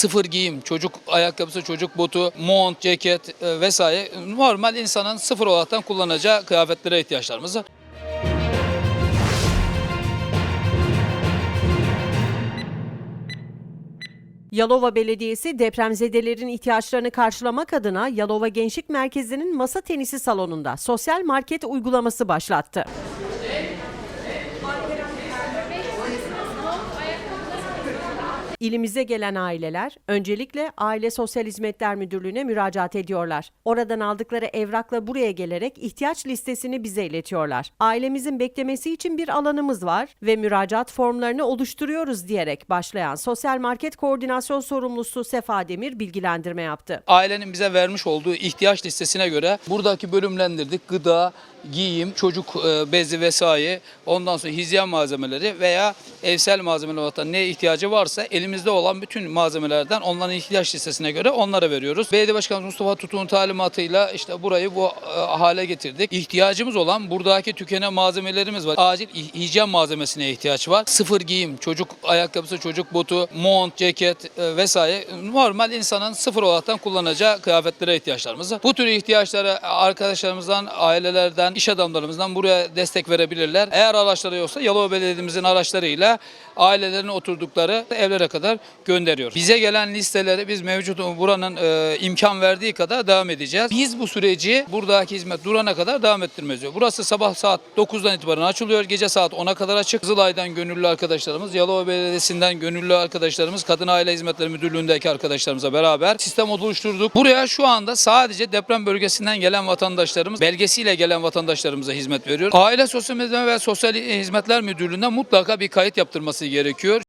sıfır giyim, çocuk ayakkabısı, çocuk botu, mont, ceket e, vesaire normal insanın sıfır olaraktan kullanacağı kıyafetlere ihtiyaçlarımız var. Yalova Belediyesi depremzedelerin ihtiyaçlarını karşılamak adına Yalova Gençlik Merkezi'nin masa tenisi salonunda sosyal market uygulaması başlattı. İlimize gelen aileler öncelikle Aile Sosyal Hizmetler Müdürlüğü'ne müracaat ediyorlar. Oradan aldıkları evrakla buraya gelerek ihtiyaç listesini bize iletiyorlar. Ailemizin beklemesi için bir alanımız var ve müracaat formlarını oluşturuyoruz diyerek başlayan Sosyal Market Koordinasyon Sorumlusu Sefa Demir bilgilendirme yaptı. Ailenin bize vermiş olduğu ihtiyaç listesine göre buradaki bölümlendirdik. Gıda, giyim, çocuk e, bezi vesaire, ondan sonra hijyen malzemeleri veya evsel malzemeler olarak ne ihtiyacı varsa elimizde olan bütün malzemelerden onların ihtiyaç listesine göre onlara veriyoruz. Belediye Başkanı Mustafa Tutuk'un talimatıyla işte burayı bu e, hale getirdik. İhtiyacımız olan buradaki tükenen malzemelerimiz var. Acil hi- hijyen malzemesine ihtiyaç var. Sıfır giyim, çocuk ayakkabısı, çocuk botu, mont, ceket e, vesaire normal insanın sıfır olaraktan kullanacağı kıyafetlere ihtiyaçlarımız var. Bu tür ihtiyaçları arkadaşlarımızdan, ailelerden, iş adamlarımızdan buraya destek verebilirler. Eğer araçları yoksa Yalova Belediye'mizin araçlarıyla ailelerin oturdukları evlere kadar gönderiyor. Bize gelen listeleri biz mevcut buranın e, imkan verdiği kadar devam edeceğiz. Biz bu süreci buradaki hizmet durana kadar devam ettirmez diyor. Burası sabah saat 9'dan itibaren açılıyor. Gece saat 10'a kadar açık. Kızılay'dan gönüllü arkadaşlarımız, Yalova Belediyesi'nden gönüllü arkadaşlarımız, Kadın Aile Hizmetleri Müdürlüğü'ndeki arkadaşlarımıza beraber sistem oluşturduk. Buraya şu anda sadece deprem bölgesinden gelen vatandaşlarımız, belgesiyle gelen vatandaşlarımıza hizmet veriyor. Aile Sosyal Hizmetler ve Sosyal Hizmetler Müdürlüğü'nden mutlaka bir kayıt yaptırması gerekiyor.